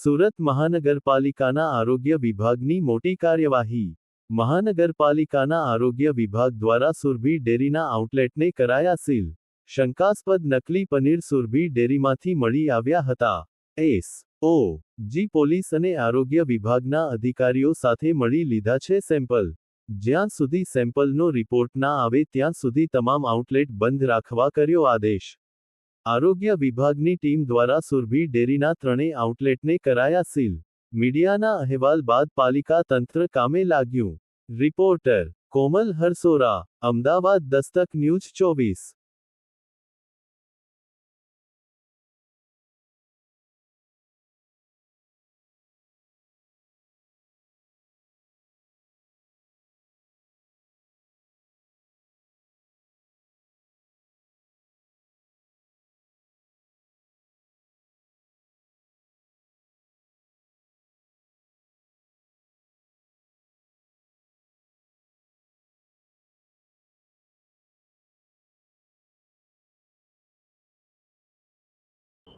સુરત મહાનગરપાલિકાના આરોગ્ય વિભાગની મોટી કાર્યવાહી. મહાનગરપાલિકાના આરોગ્ય વિભાગ દ્વારા સુરભી ડેરીના આઉટલેટને કરાયા સીલ. શંકાસ્પદ નકલી પનીર સુરભી ડેરીમાંથી મળી આવ્યા હતા. S O. જી પોલીસ અને આરોગ્ય વિભાગના અધિકારીઓ સાથે મળી લીધા છે સેમ્પલ. જ્યાં સુધી સેમ્પલનો રિપોર્ટ ના આવે ત્યાં સુધી તમામ આઉટલેટ બંધ રાખવા કર્યો આદેશ. આરોગ્ય વિભાગની ટીમ દ્વારા સુરભી ડેરીના ત્રણેય આઉટલેટને કરાયા સીલ. મીડિયાના અહેવાલ બાદ પાલિકા તંત્ર કામે લાગ્યું. રિપોર્ટર કોમલ હરસોરા, અમદાવાદ દસ્તક ન્યૂઝ ચોવીસ.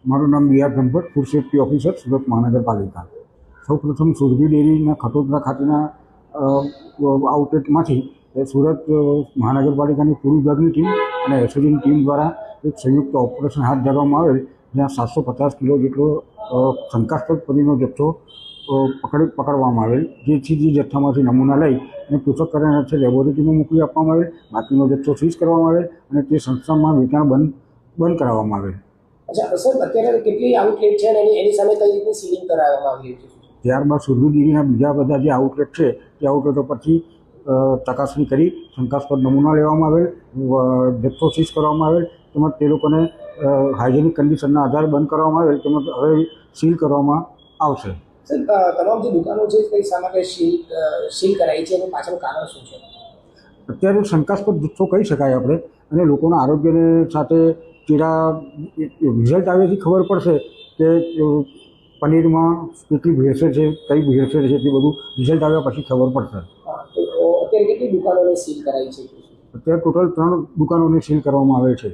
મારું નામ B R Brahmbhatt food safety officer Surat મહાનગરપાલિકા. સૌપ્રથમ સુરભી ડેરીના ખટોદરા ખાતેના આઉટલેટમાંથી સુરત મહાનગરપાલિકાની ફૂડ વિભાગની ટીમ અને એસઓજીની ટીમ દ્વારા એક સંયુક્ત ઓપરેશન હાથ ધરવામાં આવેલ, જ્યાં સાતસો પચાસ કિલો જેટલો શંકાસ્પદ પનીરનો જથ્થો પકડ પકડી, પકડવામાં આવેલ. જેથી જે જથ્થામાંથી નમૂના લઈ અને પૃથ્થકરણ અર્થે લેબોરેટરીમાં મોકલી આપવામાં આવેલ. બાકીનો જથ્થો સીઝ કરવામાં આવેલ અને તે સંસ્થામાં વેચાણ બંધ બંધ કરાવવામાં આવેલ. અચ્છા સર અત્યારે કેટલી આઉટલેટ છે અને એની સામે કઈ રીતની સીલિંગ કરાવવામાં આવી છે ત્યારબાદ સુરભી ડેરીના બીજા બધા જે આઉટલેટ છે તે આઉટલેટો પરથી ચકાસણી કરી શંકાસ્પદ નમૂના લેવામાં આવેલ જથ્થો સીઝ કરવામાં આવેલ તેમજ તે લોકોને હાઇજેનિક કન્ડિશનના આધારે બંધ કરવામાં આવેલ તેમજ હવે સીલ કરવામાં આવશે. તમામ જે દુકાનો છે તે સામે સીલ સીલ કરાઈ છે એનું પાછળ કારણ શું છે? અત્યારે શંકાસ્પદ જથ્થો કહી શકાય આપણે અને લોકોના આરોગ્યને સાથે તેના રિઝલ્ટ આવ્યાથી ખબર પડશે કે પનીરમાં કેટલી ભેળસેળ છે કઈ ભેળસેળ છે તે બધું રિઝલ્ટ આવ્યા પછી ખબર પડશે. અત્યારે કેટલી દુકાનોને સીલ કરાઈ છે? અત્યારે ટોટલ ત્રણ દુકાનોને સીલ કરવામાં આવે છે.